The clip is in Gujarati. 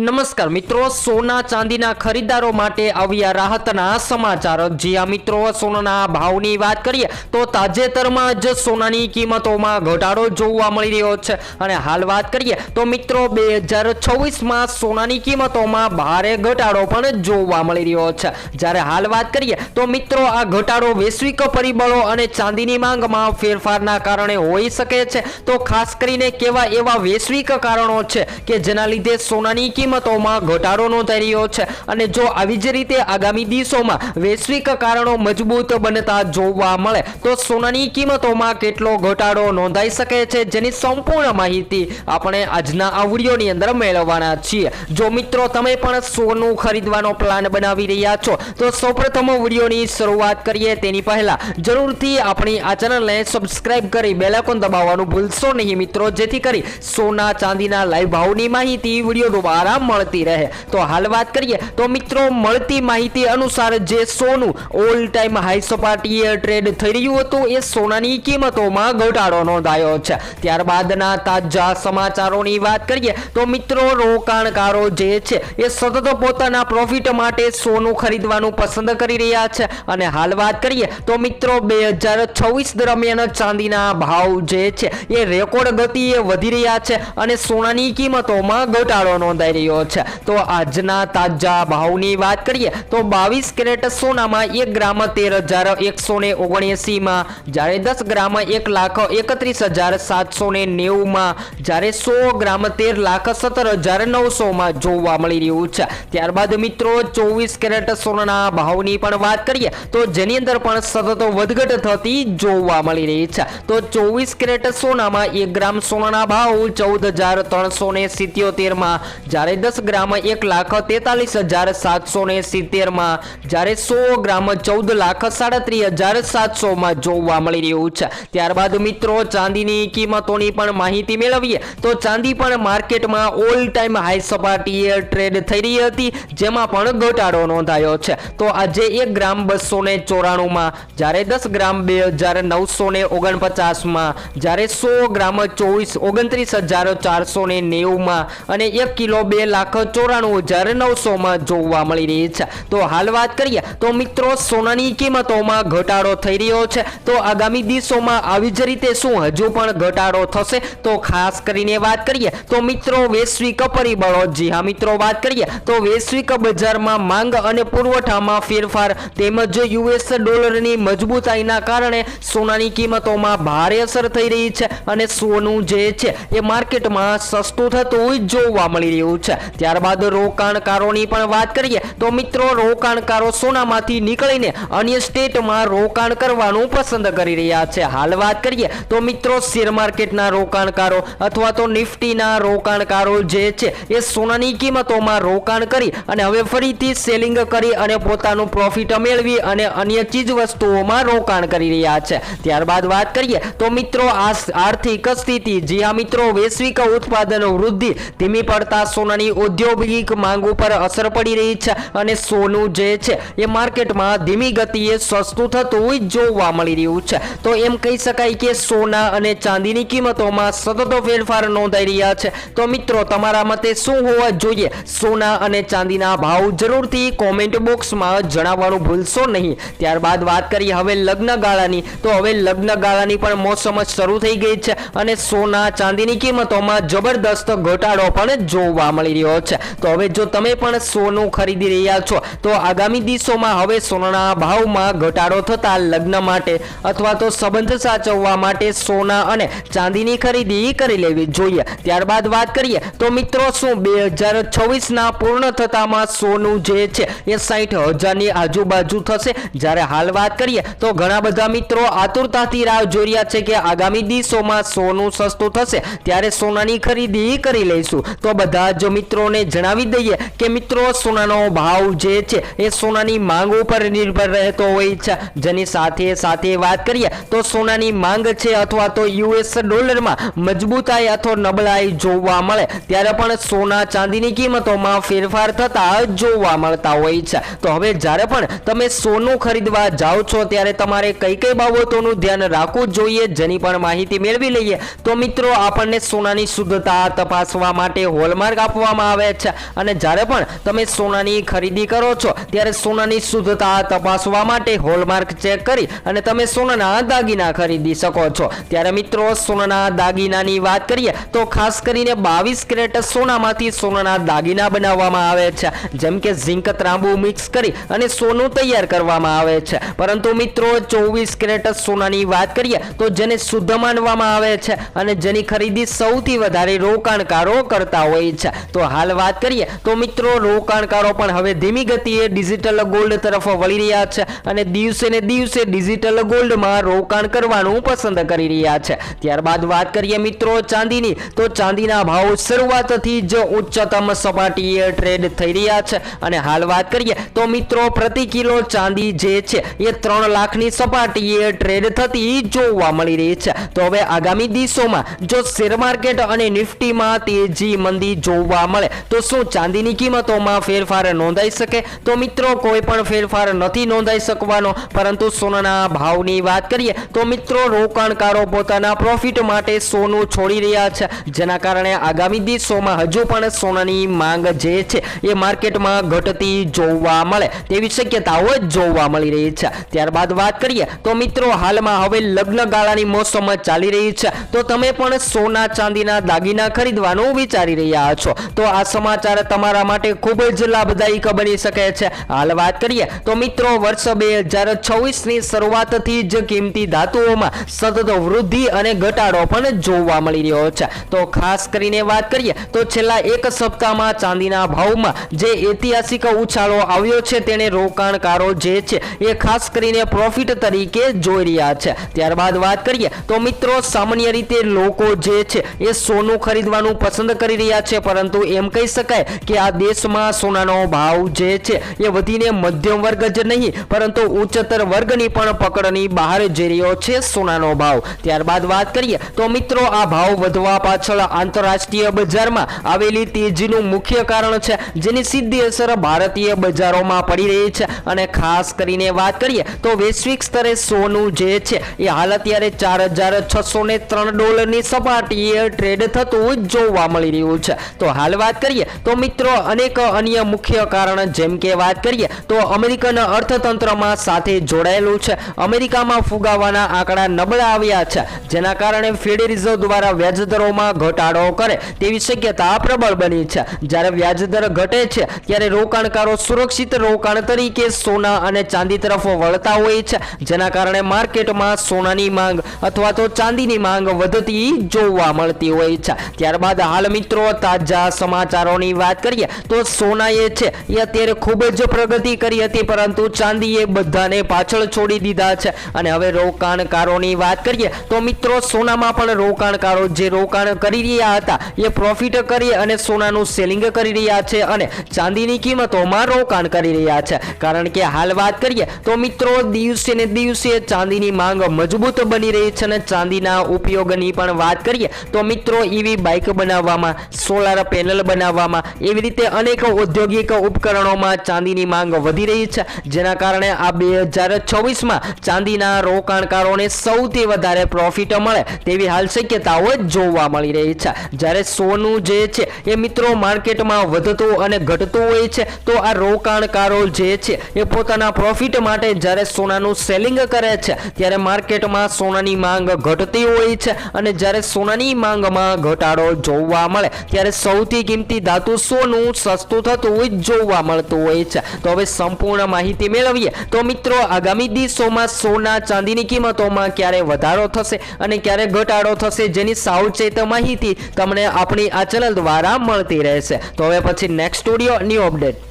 નમસ્કાર મિત્રો, સોના ચાંદીના ખરીદદારો માટે આવ્યા રાહતના સમાચાર. જી આ મિત્રો, સોનાના ભાવની વાત કરીએ તો તાજેતરમાં જ સોનાની કિંમતોમાં ઘટાડો જોવા મળી રહ્યો છે. અને હાલ વાત કરીએ તો મિત્રો, બે હજાર છવ્વીસમાં સોનાની કિંમતોમાં ભારે ઘટાડો પણ જોવા મળી રહ્યો છે. જ્યારે હાલ વાત કરીએ તો મિત્રો, આ ઘટાડો વૈશ્વિક પરિબળો અને ચાંદીની માંગમાં ફેરફારના કારણે હોઈ શકે છે. તો ખાસ કરીને કેવા એવા વૈશ્વિક કારણો છે કે જેના લીધે સોનાની કિંમતોમાં ઘટાડો નોંધાયો છે. અને જો આવી જ રીતે આગામી દિવસોમાં વૈશ્વિક કારણો મજબૂત બનતા જોવા મળે, તો સોનાની કિંમતોમાં કેટલો ઘટાડો નોંધાઈ શકે છે જેની સંપૂર્ણ માહિતી આપણે આજના આ વિડીયોની અંદર મેળવવાના છીએ. જો મિત્રો તમે પણ સોનું ખરીદવાનો પ્લાન બનાવી રહ્યા છો, તો સૌપ્રથમ વિડીયોની શરૂઆત કરીએ તેની પહેલા જરૂરથી આપણી આ ચેનલને સબસ્ક્રાઇબ કરી બેલ આઇકોન દબાવવાનું ભૂલશો નહીં મિત્રો, જેથી કરી સોના ચાંદીના લાઈવ ભાવની માહિતી વીડિયો દ્વારા મળતી રહે. તો હાલ વાત કરીએ, તો મિત્રો, મળતી માહિતી અનુસાર જે સોનું ઓલ ટાઈમ હાઈ સપાટીએ ટ્રેડ થઈ રહ્યું હતું, એ સોનાની કિંમતોમાં ઘટાડો નોંધાયો છે. ત્યારબાદના તાજા સમાચારોની વાત કરીએ, તો મિત્રો, રોકાણકારો જે છે, એ સતત પોતાના પ્રોફિટ માટે સોનું ખરીદવાનું પસંદ કરી રહ્યા છે. અને હાલ વાત કરીએ, તો મિત્રો, બે હજાર છવ્વીસ દરમિયાન ચાંદીના ભાવ જે છે, એ રેકોર્ડ ગતિએ વધી રહ્યા છે અને સોનાની કિંમતોમાં ઘટાડો નોંધાઈ રહ્યો છે. તો આજના તાજા ભાવની વાત કરીએ તો બાવીસ કેરેટ સોનામાં એક ગ્રામ તેર હજાર એકસો ને ઓગણએંસીમાં, જ્યારે દસ ગ્રામ એક લાખ એકત્રીસ હજાર સાતસો ને નેવુંમાં, જ્યારે સો ગ્રામ તેર લાખ સત્તર હજાર નવસોમાં જોવા મળી રહ્યું છે. ત્યારબાદ મિત્રો, ચોવીસ કેરેટ સોનાના ભાવની પણ વાત કરીએ તો જેની અંદર પણ સતત વધઘટ થતી જોવા મળી રહી છે. તો ચોવીસ કેરેટ સોનામાં એક ગ્રામ સોનાના ભાવ ચૌદ હજાર ત્રણસો ને સિત્યોતેરમાં, જ્યારે દસ ગ્રામ એક લાખ તેતાલીસ હજાર સાતસો ને સિત્તેરમાં, જ્યારે સો ગ્રામ ચૌદ લાખ સાડત્રીસ હજાર સાતસોમાં જોવા મળી રહ્યું છે. ત્યારબાદ મિત્રો, ચાંદીની કિંમતોની પણ માહિતી મેળવીએ, તો ચાંદી પણ માર્કેટમાં ઓલ ટાઈમ હાઈ સપાટીએ ટ્રેડ થઈ રહી હતી, જેમાં પણ ઘટાડો નોંધાયો છે. તો આજે એક ગ્રામ બસો ને ચોરાણુંમાં, જ્યારે દસ ગ્રામ બે હજાર નવસો ને ઓગણપચાસમાં, જ્યારે સો ગ્રામ ચોવીસ ઓગણત્રીસ હજાર ચારસો ને નેવુંમાં અને એક કિલો બે લાખ ચોરાણું હજાર નવસોમાં જોવા મળી રહી છે. તો હાલ વાત કરીએ, તો મિત્રો, સોનાની કિંમતોમાં ઘટાડો થઈ રહ્યો છે. તો આગામી દિવસોમાં આવી જ રીતે શું હજુ પણ ઘટાડો થશે? તો ખાસ કરીને વાત કરીએ, તો મિત્રો, વૈશ્વિક પરિબળો. જી હા, મિત્રો, વાત કરીએ, તો વૈશ્વિક બજારમાં માંગ અને પુરવઠામાં ફેરફાર તેમજ યુએસ ડોલરની મજબૂતાઈના કારણે સોનાની કિંમતોમાં ભારે અસર થઈ રહી છે અને સોનું જે છે, એ માર્કેટમાં સસ્તું થતું જોવા મળી રહ્યું છે. ત્યારબાદ રોકાણકારોની પણ વાત કરીએ તો મિત્રો, રોકાણકારો સોનામાંથી નીકળીને અન્ય સ્ટેટમાં રોકાણ કરવાનું પસંદ કરી રહ્યા છે. હાલ વાત કરીએ તો મિત્રો, શેર માર્કેટના રોકાણકારો અથવા તો નિફ્ટીના રોકાણકારો જે છે, એ સોનાની કિંમતોમાં રોકાણ કરી અને હવે ફરીથી સેલિંગ કરી અને પોતાનું પ્રોફિટ મેળવી અને અન્ય ચીજ વસ્તુઓમાં રોકાણ કરી રહ્યા છે. ત્યારબાદ વાત કરીએ તો મિત્રો, આ આર્થિક સ્થિતિ જી આ મિત્રો વૈશ્વિક ઉત્પાદન વૃદ્ધિ ધીમી પડતા સોનાની ઔદ્યોગિક માંગ ઉપર અસર પડી રહી છે અને સોનું જે છે એ માર્કેટમાં ધીમી ગતિએ સસ્તું થતું જોવા મળી રહ્યું છે. તો એમ કહી શકાય કે સોના અને ચાંદીની કિંમતોમાં સતત ફેરફાર નોંધાઈ રહ્યા છે. તો મિત્રો, તમારા મતે શું હોવા જોઈએ? સોના અને ચાંદીના ભાવ જરૂરથી કોમેન્ટ બોક્સમાં જણાવવાનું ભૂલશો નહીં. ત્યારબાદ વાત કરીએ હવે લગ્ન ગાળાની. તો હવે લગ્ન ગાળાની પણ મોસમ શરૂ થઈ ગઈ છે અને સોના ચાંદીની કિંમતોમાં જબરદસ્ત ઘટાડો પણ જોવા મળી રહ્યો છે. તો હવે જો તમે પણ સોનું ખરીદી રહ્યા છો, તો આગામી દિવસોમાં હવે સોનાના ભાવમાં ઘટાડો થતા લગ્ન માટે અથવા તો સંબંધ સાચવવા માટે સોના અને ચાંદીની ખરીદી કરી લેવી જોઈએ. ત્યારબાદ વાત કરીએ, તો મિત્રો શું બે હજાર છવ્વીસના પૂર્ણ થતામાં સોનું જે છે એ સાઠ હજારની આજુબાજુ થશે? જ્યારે હાલ વાત કરીએ, તો ઘણા બધા મિત્રો આતુરતાથી રાહ જોઈ રહ્યા છે કે આગામી દિવસોમાં સોનું સસ્તું થશે. ત્યારે સોનાની ખરીદી કરી લઈશું. તો બધા જ મિત્રોને જણાવી દઈએ કે મિત્રો, સોનાનો ભાવ જે છે, એ સોનાની માંગ ઉપર નિર્ભર રહેતો હોય છે. જેની સાથે સાથે વાત કરીએ, તો સોનાની માંગ છે અથવા તો યુએસ ડોલરમાં મજબૂતાઈ અથવા નબળાઈ જોવા મળે. ત્યારે પણ સોના ચાંદીની કિંમતોમાં ફેરફાર થતા જોવા મળતા હોય છે. તો હવે જ્યારે પણ તમે સોનું ખરીદવા જાઓ છો, ત્યારે તમારે કઈ કઈ બાબતોનું ધ્યાન રાખવું જોઈએ? જેની પણ માહિતી મેળવી લઈએ. તો મિત્રો, આપણને સોનાની શુદ્ધતા તપાસવા માટે હોલમાર્ક આપવા કરવામાં આવે છે. અને જ્યારે પણ તમે સોનાની ખરીદી કરો છો, ત્યારે સોનાની શુદ્ધતા તપાસવા માટે હોલમાર્ક ચેક કરી અને તમે સોનાના દાગીના ખરીદી શકો છો. ત્યારે મિત્રો, સોનાના દાગીનાની વાત કરીએ, તો ખાસ કરીને બાવીસ કેરેટ સોનામાંથી સોનાના દાગીના બનાવવામાં આવે છે. જેમ કે ઝીંક ત્રાંબુ મિક્સ કરી અને સોનું તૈયાર કરવામાં આવે છે. પરંતુ મિત્રો, ચોવીસ કેરેટ સોનાની વાત કરીએ, તો જેને શુદ્ધ માનવામાં આવે છે અને જેની ખરીદી સૌથી વધારે રોકાણકારો કરતા હોય છે. તો હાલ વાત કરીએ તો મિત્રો, રોકાણકારો પણ હવે ધીમી ગતિએ ડિજિટલ ગોલ્ડ તરફ વળી રહ્યા છે અને દિવસે ને દિવસે ડિજિટલ ગોલ્ડમાં રોકાણ કરવાનું પસંદ કરી રહ્યા છે. ત્યારબાદ વાત કરીએ મિત્રો ચાંદીની, તો ચાંદીના ભાવ શરૂઆતથી જ ઉચ્ચતમ સપાટીએ ટ્રેડ થઈ રહ્યા છે. અને હાલ વાત કરીએ તો મિત્રો, પ્રતિ કિલો ચાંદી જે છે એ ત્રણ લાખની સપાટીએ ટ્રેડ થતી જોવા મળી રહી છે. તો હવે આગામી દિવસોમાં જો શેર માર્કેટ અને નિફ્ટીમાં તેજી મંદી જોવા મળે. તો શું ચાંદીની કિંમતોમાં ફેરફાર નોંધાઈ શકે? તો મિત્રો, કોઈ પણ ફેરફાર નથી નોંધાઈ શકવાનો. પરંતુ સોનાના ભાવની વાત કરીએ, તો મિત્રો, રોકાણકારો પોતાના પ્રોફિટ માટે સોનું છોડી રહ્યા છે. જેના કારણે આગામી દિવસોમાં હજુ પણ સોનાની માંગ જે છે, એ માર્કેટમાં ઘટતી જોવા મળે. તેવી શક્યતાઓ જોવા મળી રહી છે. ત્યારબાદ વાત કરીએ, તો મિત્રો, હાલમાં હવે લગ્ન ગાળાની મોસમ ચાલી રહી છે. તો તમે પણ સોના ચાંદીના દાગીના ખરીદવાનું વિચારી રહ્યા છો. તો આ સમાચાર તમારા માટે ખૂબ જ લાભદાયક બની શકે છે. હાલ વાત કરીએ તો મિત્રો, વર્ષ બે હજાર છવ્વીસની શરૂઆતથી જ કિંમતી ધાતુઓમાં સતત વૃદ્ધિ અને ઘટાડો પણ જોવા મળી રહ્યો છે. તો ખાસ કરીને વાત કરીએ તો છેલ્લા એક સપ્તાહમાં ચાંદીના ભાવમાં જે ઐતિહાસિક ઉછાળો આવ્યો છે તેને રોકાણકારો જે છે એ ખાસ કરીને પ્રોફિટ તરીકે જોઈ રહ્યા છે. ત્યારબાદ વાત કરીએ તો મિત્રો, સામાન્ય રીતે લોકો જે છે એ સોનું ખરીદવાનું પસંદ કરી રહ્યા છે, પરંતુ એમ કહી શકાય કે આ દેશમાં સોનાનો ભાવ જે છે, એ વધીને મધ્યમ વર્ગ જ નહીં, પરંતુ ઉચ્ચતર વર્ગની પણ પકડની બહાર જઈ રહ્યો છે સોનાનો ભાવ. ત્યારબાદ વાત કરીએ તો મિત્રો, આ ભાવ વધવા પાછળ આંતરરાષ્ટ્રીય બજારમાં આવેલી તેજીનું મુખ્ય કારણ છે, જેની સીધી અસર ભારતીય બજારોમાં પડી રહી છે. અને ખાસ કરીને વાત કરીએ તો વૈશ્વિક સ્તરે સોનું જે છે, એ હાલ અત્યારે ચાર હજાર છસો ને ત્રણ ડોલરની સપાટીએ ટ્રેડ થતું જોવા મળી રહ્યું છે. તો હાલ વાત કરીએ તો મિત્રો અનેક અન્ય મુખ્ય કારણ જેમ કે વાત કરીએ તો અમેરિકન અર્થતંત્રમાં સાથે જોડાયેલું છે. અમેરિકામાં ફુગાવાના આંકડા નબળા આવ્યા છે, જેના કારણે ફેડ રિઝર્વ દ્વારા વ્યાજદરોમાં ઘટાડો કરે તેવી શક્યતા પ્રબળ બની છે. જ્યારે વ્યાજદર ઘટે છે, ત્યારે રોકાણકારો સુરક્ષિત રોકાણ તરીકે સોના અને ચાંદી તરફ વળતા હોય છે, જેના કારણે માર્કેટમાં સોનાની માંગ અથવા તો ચાંદીની માંગ વધતી જોવા મળતી હોય છે. ત્યારબાદ હાલ મિત્રો તાજા સમાચારોની વાત કરીએ તો સોનાએ છે, એ અત્યારે ખૂબ જ પ્રગતિ કરી હતી, પરંતુ ચાંદીએ બધાને પાછળ છોડી દીધા છે. અને હવે રોકાણકારોની વાત કરીએ તો મિત્રો, સોનામાં પણ રોકાણકારો જે રોકાણ કરી રહ્યા હતા, એ પ્રોફિટ કરી અને સોનાનું સેલિંગ કરી રહ્યા છે અને ચાંદીની કિંમતોમાં રોકાણ કરી રહ્યા છે. કારણ કે હાલ વાત કરીએ તો મિત્રો, દિવસે ને દિવસે ચાંદીની માંગ મજબૂત બની રહી છે અને ચાંદીના ઉપયોગની પણ વાત કરીએ તો મિત્રો, એવી બાઇક બનાવવામાં સોલાર પેનલ બનાવવામાં એવી રીતે અનેક ઔદ્યોગિક ઉપકરણોમાં ચાંદીની માંગ વધી રહી છે, જેના કારણે આ બે હજાર છવ્વીસમાં ચાંદીના રોકાણકારોને સૌથી વધારે પ્રોફિટ મળે તેવી હાલ શક્યતાઓ જોવા મળી રહી છે. જ્યારે સોનું જે છે એ મિત્રો માર્કેટમાં વધતું અને ઘટતું હોય છે, તો આ રોકાણકારો જે છે એ પોતાના પ્રોફિટ માટે જ્યારે સોનાનું સેલિંગ કરે છે, ત્યારે માર્કેટમાં સોનાની માંગ ઘટતી હોય છે અને જ્યારે સોનાની માંગમાં ઘટાડો જોવા મળે, ત્યારે સૌથી કિંમતી ધાતુ સોનું સસ્તું થતું હોય, જોવા મળતું હોય છે. તો હવે સંપૂર્ણ માહિતી મેળવીએ. તો મિત્રો, આગામી દિવસોમાં સોના ચાંદીની કિંમતોમાં ક્યારે વધારો થશે અને ક્યારે ઘટાડો થશે જેની સાવચેત માહિતી તમને આપણી આ ચેનલ દ્વારા મળતી રહેશે. તો હવે પછી નેક્સ્ટ સ્ટુડિયો ન્યૂ અપડેટ